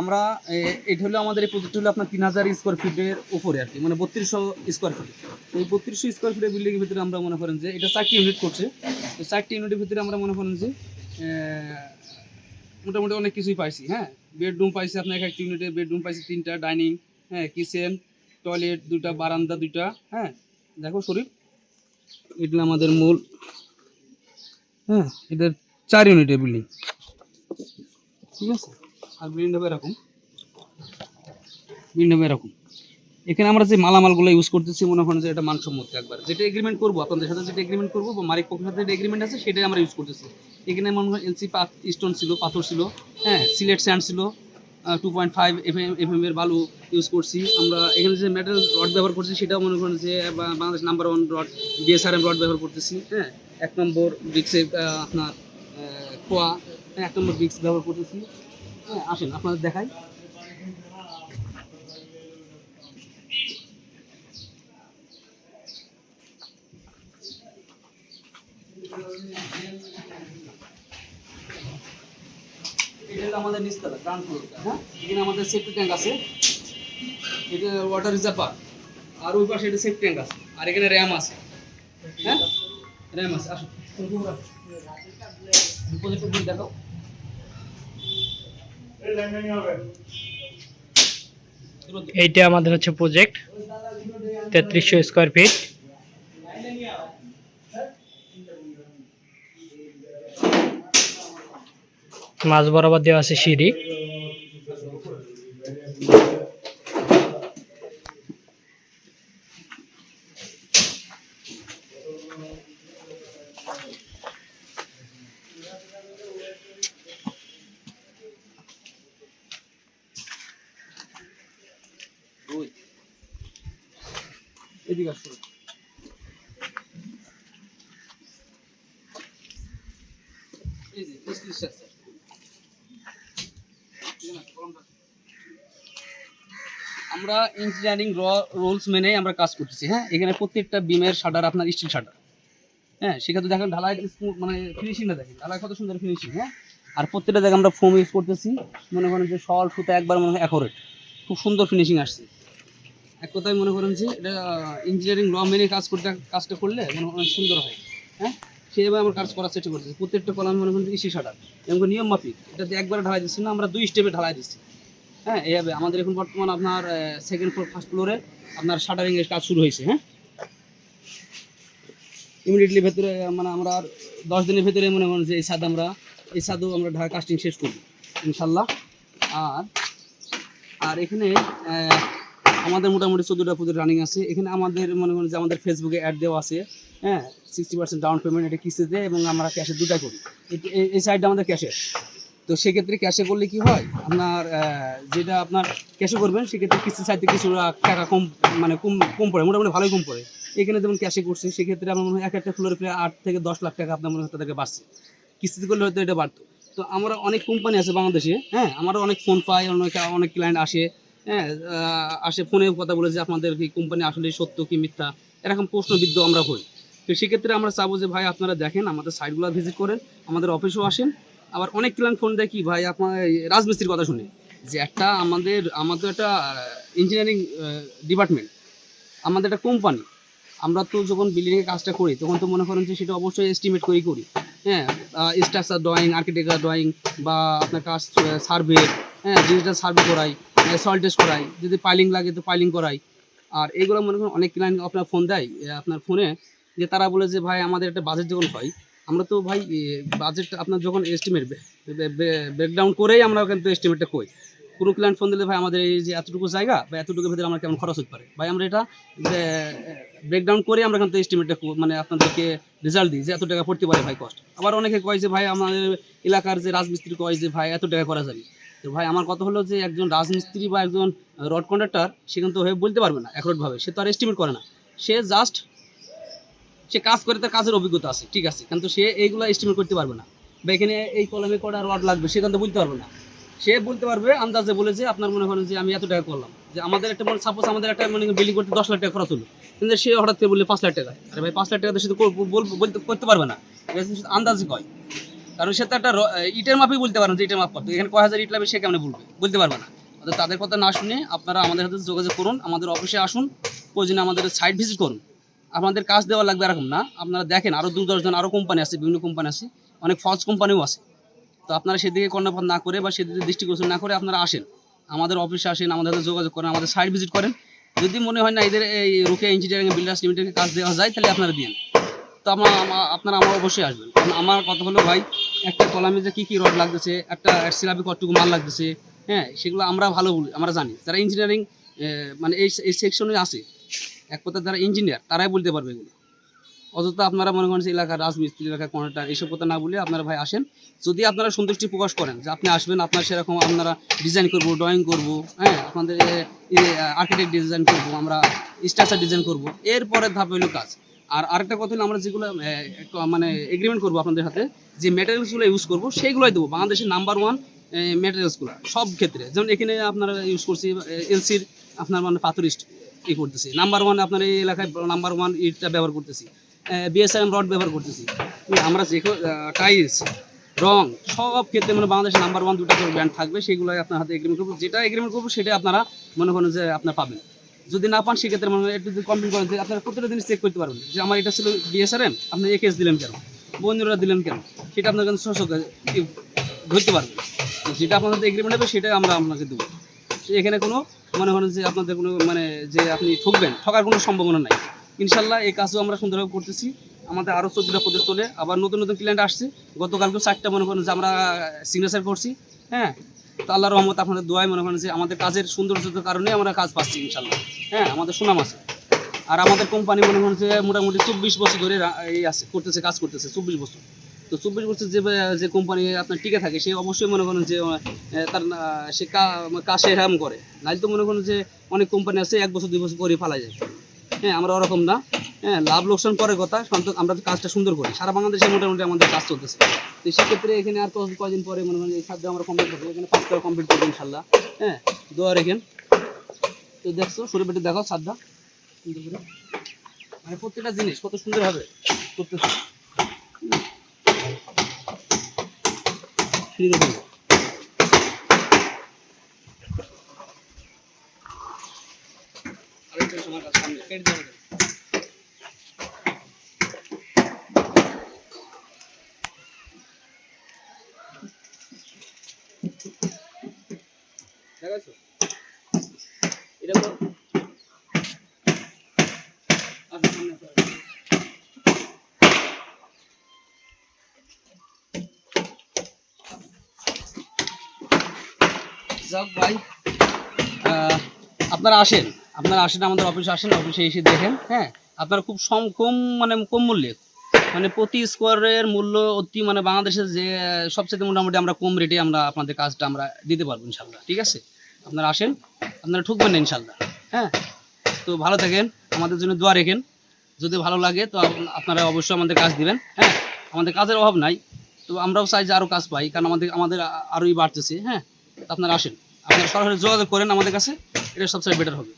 আমরা এটা হলো আমাদের এই প্রজেক্ট হলো আপনার তিন হাজার স্কোয়ার ফিটের উপরে আর কি মানে বত্রিশশো স্কোয়ার ফিট এই বত্রিশশো স্কোয়ার ফিটের বিল্ডিংয়ের ভিতরে আমরা মনে করেন যে, এটা চারটি ইউনিট করছে। তো চারটি ইউনিটের ভিতরে আমরা মনে করেন যে মোটামুটি অনেক কিছুই পাইছি হ্যাঁ? বেডরুম পাইছি আপনার এক একটা ইউনিটে বেডরুম পাইছি তিনটা ডাইনিং হ্যাঁ কিচেন টয়লেট দুইটা, বারান্দা দুইটা হ্যাঁ? দেখো শরীফ এগুলো আমাদের মূল হ্যাঁ এটা চার ইউনিটের বিল্ডিং ঠিক আছে? আর হবে এরকম। হবে এরকম। এখানে আমরা যে মালামালগুলো ইউজ করতেছি মনে করেন যে এটা মানসম্মত একবার। যেটা এগ্রিমেন্ট করব আপনাদের সাথে যেটা এগ্রিমেন্ট করব বা মালিক পক্ষের সাথে এগ্রিমেন্ট আছে সেটাই আমরা ইউজ করতেছি। এখানে মনে হয় এলসি স্টোন ছিল পাথর ছিল হ্যাঁ সিলেট স্যান্ড ছিল two point five F M এর বালু ইউজ করছি। আমরা এখানে যে মেটাল রড ব্যবহার করছি সেটাও মনে করেন যে Bangladesh number one rod BSRM rod ব্যবহার করতেছি হ্যাঁ। এক নম্বর ব্রিক্সের আপনার খোয়া হ্যাঁ, এক নম্বর ব্রিক্স ব্যবহার করতেছি। আসেন আপনাদের দেখাই। এটা আমাদের নিচতলা গ্রাউন্ড ফ্লোরটা হ্যাঁ এখানে আমাদের সেফটি ট্যাঙ্ক আছে। এটা ওয়াটার রিজার্ভার আর ওই পাশে এটা সেফটি ট্যাঙ্ক আছে। আর এখানে র্যাম আছে। হ্যাঁ র্যাম আছে দেখাও। এইটা আমাদের হচ্ছে প্রজেক্ট তেত্রিশশো স্কোয়ার ফিট মাছ বরাবর দেওয়া আছে সিঁড়ি। এদিকে আমরা ইঞ্জিনিয়ারিং রোলস মেনেই আমরা কাজ করতেছি হ্যাঁ? এখানে প্রত্যেকটা বিমের শাটার আপনার স্টিল শাটার। হ্যাঁ সেখানে দেখেন ঢালাই মানে ফিনিশিংটা দেখেন। ঢালাই কত সুন্দর ফিনিশিং হ্যাঁ? আর প্রত্যেকটা জায়গায় আমরা ফোম ইউজ করতেছি। মনে করেন যে সল সুতা একবার মনে হয় খুব সুন্দর ফিনিশিং আসছে। এক কথায় মনে করেন যে এটা ইঞ্জিনিয়ারিং ল মেনে কাজ করতে, কাজটা করলে মনে অনেক সুন্দর হয়। হ্যাঁ? সেভাবে আমরা কাজ করার চেষ্টা করতেছি। প্রত্যেকটা কলাম মনে করেন ইসি শাটার। এবং নিয়ম মাফিক। এটাতে একবার ঢালাই দিচ্ছি না, আমরা দুই স্টেপে ঢালাই দিচ্ছি। হ্যাঁ এইভাবে আমাদের এখন বর্তমান আপনার সেকেন্ড ফ্লোর ফার্স্ট ফ্লোরে আপনার শাটারিং এর কাজ শুরু হয়েছে হ্যাঁ? ইমিডিয়েটলি ভেতরে মানে আমরা আর দশ দিনের ভেতরে মনে করেন যে এই ছাদ আমরা, এই ছাদও আমরা ঢাকা কাস্টিং শেষ করব ইনশাল্লাহ। আর আর এখানে আমাদের মোটামুটি চোদ্দোটা পুজো রানিং আছে। এখানে আমাদের মনে করেন যে আমাদের ফেসবুকে অ্যাড দেওয়া আছে হ্যাঁ? সিক্সটি পার্সেন্ট ডাউন পেমেন্ট এটা কিস্তিতে এবং আমরা ক্যাশে দুটাই করি। এই- সাইডটা আমাদের ক্যাশের তো সেক্ষেত্রে ক্যাশে করলে কি হয়? আপনার যেটা আপনার ক্যাশে করবেন, সেক্ষেত্রে কিস্তি সাইড থেকে কিছু টাকা কম মানে কম কম পড়ে, মোটামুটি ভালোই কম পড়ে। এখানে যেমন ক্যাশে করছে, সেক্ষেত্রে আমার মনে হয় এক একটা ফ্লোরে প্রায় আট থেকে দশ লাখ টাকা আপনার মনে হয় তাদেরকে বাড়ছে। কিস্তিতে করলে হয়তো এটা বাড়তো। তো আমরা অনেক কোম্পানি আছে বাংলাদেশে হ্যাঁ? আমরা অনেক ফোন পাই, অনেক অনেক ক্লায়েন্ট আসে। হ্যাঁ আসে ফোনে কথা বলে যে আপনাদের কি কোম্পানি আসলে সত্য কি মিথ্যা? এরকম প্রশ্নবিদ্ধ আমরা হই। তো সেক্ষেত্রে আমরা চাবো যে, ভাই, আপনারা দেখেন, আমাদের সাইটগুলো ভিজিট করেন, আমাদের অফিসেও আসেন। আবার অনেক ক্লায়েন্ট ফোন কি ভাই, আপনার রাজমিস্ত্রির কথা শুনে যে, একটা আমাদের আমাদের একটা ইঞ্জিনিয়ারিং ডিপার্টমেন্ট আমাদের একটা কোম্পানি আমরা তো যখন বিল্ডিংয়ের কাজটা করি, তখন তো মনে করেন যে, সেটা অবশ্যই এস্টিমেট করেই করি। হ্যাঁ স্ট্রাকচার ড্রয়িং আর্কিটেকচার ড্রয়িং বা আপনার কাজ সার্ভে হ্যাঁ ডিজিটাল সার্ভে করাই সয়েল টেস্ট করাই, যদি পাইলিং লাগে তো পাইলিং করাই। আর এইগুলো মনে করেন অনেক ক্লায়েন্ট আপনার ফোন দেয় আপনার ফোনে যে তারা বলে যে, ভাই, আমাদের একটা বাজেট যখন হয়, আমরা তো ভাই বাজেট আপনার যখন এস্টিমেট ব্রেকডাউন করেই আমরা কিন্তু এস্টিমেটটা কই কোনো ক্লায়েন্ট ফোন দিলে, ভাই, আমাদের এই যে এতটুকু জায়গা বা এতটুকু ভেতরে আমরা কেমন খরচ হতে পারে? ভাই, আমরা এটা ব্রেকডাউন করে আমরা কিন্তু এস্টিমেটটা মানে আপনাদেরকে রেজাল্ট দিই, যে এত টাকা পড়তে পারে ভাই কষ্ট আবার অনেকে কয় যে, ভাই, আমাদের এলাকার যে রাজমিস্ত্রি কয় যে, ভাই, এত টাকা করা যাবে। তো ভাই, আমার কথা হলো যে একজন রাজমিস্ত্রি বা একজন রড কন্ডাক্টর, সে কিন্তু হয়ে বলতে পারবে না একরোটভাবে। সে তো আর এস্টিমেট করে না। সে জাস্ট সে কাজ করে, তার কাজের অভিজ্ঞতা আছে, ঠিক আছে। কিন্তু সে এইগুলো এস্টিমেট করতে পারবে না। বা এখানে এই কলমে কটা রড লাগবে, সে কিন্তু বলতে পারবে না। সে বলতে পারবে, আন্দাজে বলে যে, আপনার মনে করেন যে আমি এত টাকা করলাম। যে আমাদের একটা মনে সাপোজ আমাদের একটা মানে বিল্ডিং করতে দশ লাখ টাকা খরচ হলো। কিন্তু সে হঠাৎ করে বললে পাঁচ লাখ টাকা। আরে ভাই, পাঁচ লাখ টাকা তো সে তো করতে পারবে না। আন্দাজে কয়। কারণ সে তো একটা ইটের মাপই বলতে পারেন যে ইটের মাপ কত। এখানে কয় হাজার ইট লাগবে সে কেমন বলবে? বলতে পারবে না। অর্থাৎ তাদের কথা না শুনে আপনারা আমাদের সাথে যোগাযোগ করুন, আমাদের অফিসে আসুন, প্রয়োজনে আমাদের সাইট ভিজিট করুন। আপনাদের কাজ দেওয়া লাগবে এরকম না। আপনারা দেখেন আরও দু দশজন আরও কোম্পানি আছে, বিভিন্ন কোম্পানি আছে, অনেক ফলস কোম্পানিও আছে। তো আপনারা সেদিকে কর্ণপাত না করে বা সেদিকে দৃষ্টিগোচর না করে আপনারা আসেন। আমাদের অফিসে আসেন, আমাদের সাথে যোগাযোগ করেন, আমাদের সাইট ভিজিট করেন। যদি মনে হয় না এদের এই রুকিয়া ইঞ্জিনিয়ারিং বিল্ডার্স লিমিটেডকে কাজ দেওয়া যায়, তাহলে আপনারা দিন তো আমার আপনারা আমার অবশ্যই আসবেন। কারণ আমার কথা হলো ভাই, একটা কলামে যে কী কী রড লাগতেছে, একটা সিলাপে কতটুকু মাল লাগতেছে হ্যাঁ সেগুলো আমরা ভালো বলি, আমরা জানি। যারা ইঞ্জিনিয়ারিং মানে এই এই সেকশনে আছে, এক কথা যারা ইঞ্জিনিয়ার তারাই বলতে পারবে এগুলো। অযথা আপনারা মনে করেন এলাকার রাজমিস্ত্রি, এলাকার কন্ট্রাক্টর এইসব কথা না বলে আপনারা ভাই আসেন। যদি আপনারা সন্তুষ্টি প্রকাশ করেন যে আপনি আসবেন, আপনার সেরকম আপনারা ডিজাইন করব ড্রয়িং করব হ্যাঁ আপনাদের আর্কিটেক্ট ডিজাইন করব, আমরা স্ট্রাকচার ডিজাইন করব এরপরের ধাপ হলো কাজ। আর আরেকটা কথা হলো আমরা যেগুলো মানে এগ্রিমেন্ট করব আপনাদের হাতে, যে ম্যাটেরিয়ালসগুলো ইউজ করব সেইগুলোই দেবো। বাংলাদেশের নাম্বার ওয়ান ম্যাটেরিয়ালসগুলো সব ক্ষেত্রে। যেমন এখানে আপনারা ইউজ করছি এলসির আপনার মানে পাথরিস্ট ই করতেছি। নাম্বার ওয়ান আপনার এই এলাকায় নাম্বার ওয়ান ইটটা ব্যবহার করতেছি। বিএসআইএম রড ব্যবহার করতেছি। আমরা যে টাইলস রং, সব ক্ষেত্রে মানে বাংলাদেশের নাম্বার ওয়ান দুটো ব্র্যান্ড থাকবে, সেগুলোই আপনার হাতে এগ্রিমেন্ট করব। যেটা এগ্রিমেন্ট করব সেটা আপনারা মনে করেন যে আপনার পাবেন। যদি না পান, সেক্ষেত্রে মানে একটু যদি কমপ্লিট করেন আপনারা প্রত্যেকটা জিনিস চেক করতে পারবেন। যে আমার এটা ছিল বিএসআরএম আপনি এ কেস দিলেন কেন? বন্ধুরা দিলেন কেন? সেটা আপনার কাছে শোষক ধরতে পারবেন যেটা আপনাদের এগ্রিমেন্ট হবে, সেটাই আমরা আপনাকে দেবো। এখানে কোনো মনে করেন যে আপনাদের কোনো মানে যে আপনি ঠকবেন, ঠকার কোনো সম্ভাবনা নাই। ইনশাল্লাহ এই কাজও আমরা সুন্দরভাবে করতেছি। আমাদের আরও চোদ্দটা প্রদেশ চলে। আবার নতুন নতুন ক্লায়েন্ট আসছে। গতকালকে চারটা মনে করেন যে আমরা সিগনেচার করছি। হ্যাঁ? তো রহমত আপনাদের দোয়াই মনে করেন যে আমাদের কাজের সৌন্দর্যতার কারণে আমরা কাজ পাচ্ছি ইনশাল্লাহ হ্যাঁ আমাদের সুনাম আছে। আর আমাদের কোম্পানি মনে করেন যে মোটামুটি চব্বিশ বছর ধরে এই আছে, করতেছে, কাজ করতেছে, চব্বিশ বছর। তো চব্বিশ বছর যে যে কোম্পানি আপনার টিকে থাকে, সে অবশ্যই মনে করেন যে তার সে কা- কাজ সেরকম করে। নাহলে তো মনে করেন যে অনেক কোম্পানি আছে, এক বছর, দুই বছর করে ফালা যায়। হ্যাঁ আমরা ওরকম না। হ্যাঁ লাভ লোকসান পরের কথা আমরা কাজটা সুন্দর করি। সারা বাংলাদেশে মোটামুটি আমাদের কাজ চলতেছে। তো সেক্ষেত্রে এখানে আর কয়দিন পরে মনে করেন এই খাদ্য আমরা কমপ্লিট করব এখানে পাঁচ করে কমপ্লিট করব ইনশাল্লাহ হ্যাঁ দোয়া রেখেন। তো দেখছ, শরীর পেটে দেখাও সাদা মানে প্রত্যেকটা জিনিস কত সুন্দর হবে। ফ্রি কাছে সামনে কেটে দেওয়া দেখাচ্ছো? এটা। যাক ভাই আপনারা আসেন আপনারা আসেন, আমাদের অফিসে আসেন অফিসে এসে দেখেন হ্যাঁ আপনারা খুব কম মানে কম মূল্যে মানে প্রতি স্কোয়ারের মূল্য অতি মানে বাংলাদেশের যে সবচেয়ে মোটামুটি আমরা কম রেটে আমরা আপনাদের কাজটা আমরা দিতে পারব ইনশাল্লাহ ঠিক আছে? আপনারা আসেন, আপনারা ঠকবেন না ইনশাল্লাহ হ্যাঁ? তো ভালো থাকেন, আমাদের জন্য দোয়া রেখেন, যদি ভালো লাগে তো আপনারা অবশ্যই আমাদের কাজ দিবেন হ্যাঁ? আমাদের কাজের অভাব নাই, তো আমরাও চাই যে আরও কাজ পাই, কারণ আমাদের আমাদের আরোই বাড়তেছে হ্যাঁ? আপনারা আসেন, আপনারা সরাসরি যোগাযোগ করেন আমাদের কাছে, এটা সবচেয়ে বেটার হবে।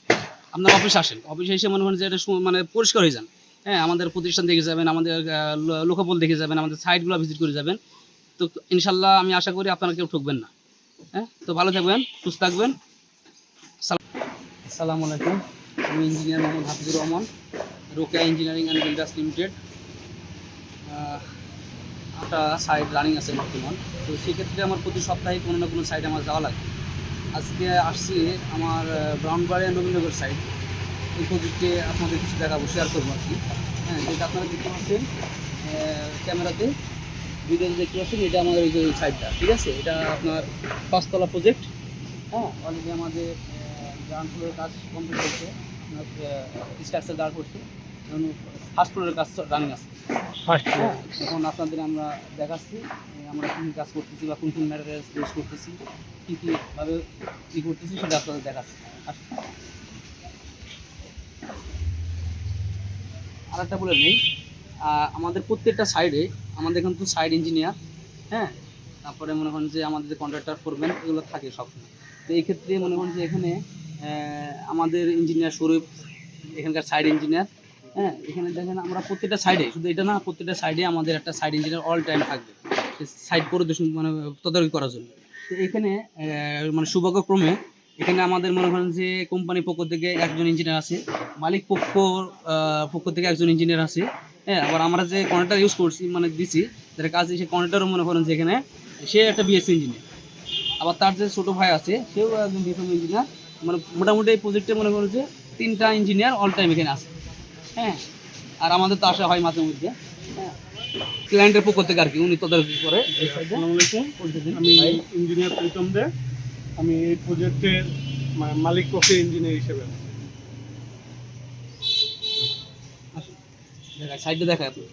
আপনার অফিসে আসেন, অফিসে এসে মনে করেন যে এটা মানে পরিষ্কার হয়ে যান। হ্যাঁ আমাদের প্রতিষ্ঠান দেখে যাবেন, আমাদের লোকবল দেখে যাবেন, আমাদের সাইটগুলো ভিজিট করে যাবেন। তো ইনশাল্লাহ আমি আশা করি আপনারা কেউ ঠকবেন না। হ্যাঁ তো ভালো থাকবেন, সুস্থ থাকবেন। আসসালামু আলাইকুম। আমি engineer Mohammad Hafizur Rahman, Rokeya engineering and builders limited. একটা সাইট রানিং আছে বর্তমান। তো সেক্ষেত্রে আমার প্রতি সপ্তাহে কোনো না কোনো সাইড আমার যাওয়া লাগে আজকে আসছি আমার ব্রাউনবাড়িয়া নবীনগর সাইড এই প্রজেক্টে আপনাদের কিছু দেখাবো শেয়ার করব আর কি। হ্যাঁ যেটা আপনারা দেখতে পাচ্ছেন ক্যামেরাতে ভিডিওতে দেখতে পাচ্ছেন এটা আমাদের ওই যে সাইডটা ঠিক আছে? এটা আপনার পাঁচতলা প্রজেক্ট হ্যাঁ? অলরেডি আমাদের গ্রাউন্ড ফ্লোরের কাজ কমপ্লিট আপনার স্ট্রাকচার দাঁড় করছে। ফার্স্ট ফ্লোরের কাজ রানিং আছে। ফার্স্ট হ্যাঁ এখন আপনাদের আমরা দেখাচ্ছি আমরা কী কী কাজ করতেছি বা কোন কোন ম্যাটেরিয়ালস ইউজ করতেছি কী কীভাবে কী করতেছি সেটা আপনাদের দেখাচ্ছি। আর একটা বলে নেই। আমাদের প্রত্যেকটা সাইডে আমাদের কিন্তু সাইড ইঞ্জিনিয়ার হ্যাঁ? তারপরে মনে করেন যে আমাদের যে কন্ট্রাক্টর ফোরম্যান এগুলো থাকে সবসময়। তো এই ক্ষেত্রে মনে করেন যে এখানে আমাদের ইঞ্জিনিয়ার স্বরূপ, এখানকার সাইড ইঞ্জিনিয়ার হ্যাঁ? এখানে দেখেন আমরা প্রত্যেকটা সাইডে শুধু এটা না, প্রত্যেকটা সাইডে আমাদের একটা সাইড ইঞ্জিনিয়ার অল টাইম থাকবে। সাইড পরিদর্শন মানে তদারকি করার জন্য। তো এখানে মানে সৌভাগ্যক্রমে এখানে আমাদের মনে করেন যে কোম্পানির পক্ষ থেকে একজন ইঞ্জিনিয়ার আছে। মালিক পক্ষ পক্ষ থেকে একজন ইঞ্জিনিয়ার আছে। হ্যাঁ আবার আমরা যে কনেক্টার ইউজ করছি মানে দিছি যেটা কাজ সেই কনেক্টারও মনে করেন যে এখানে সে একটা বিএসসি ইঞ্জিনিয়ার আবার তার যে ছোটো ভাই আছে, সেও একজন বিএসএম ইঞ্জিনিয়ার মানে মোটামুটি এই প্রজেক্টে মনে করেন যে তিনটা ইঞ্জিনিয়ার অল টাইম এখানে আছে। হ্যাঁ আর আমাদের তো আসা হয় মাঝে মধ্যে। হ্যাঁ ক্লায়েন্টের পক্ষ থেকে আর কি, উনি তদারকি করে। আমি ইঞ্জিনিয়ার প্রীতম দে। আমি এই প্রজেক্টের মালিক পক্ষের ইঞ্জিনিয়ার হিসেবে আছি। দেখায় সাইডে দেখায় আপনি।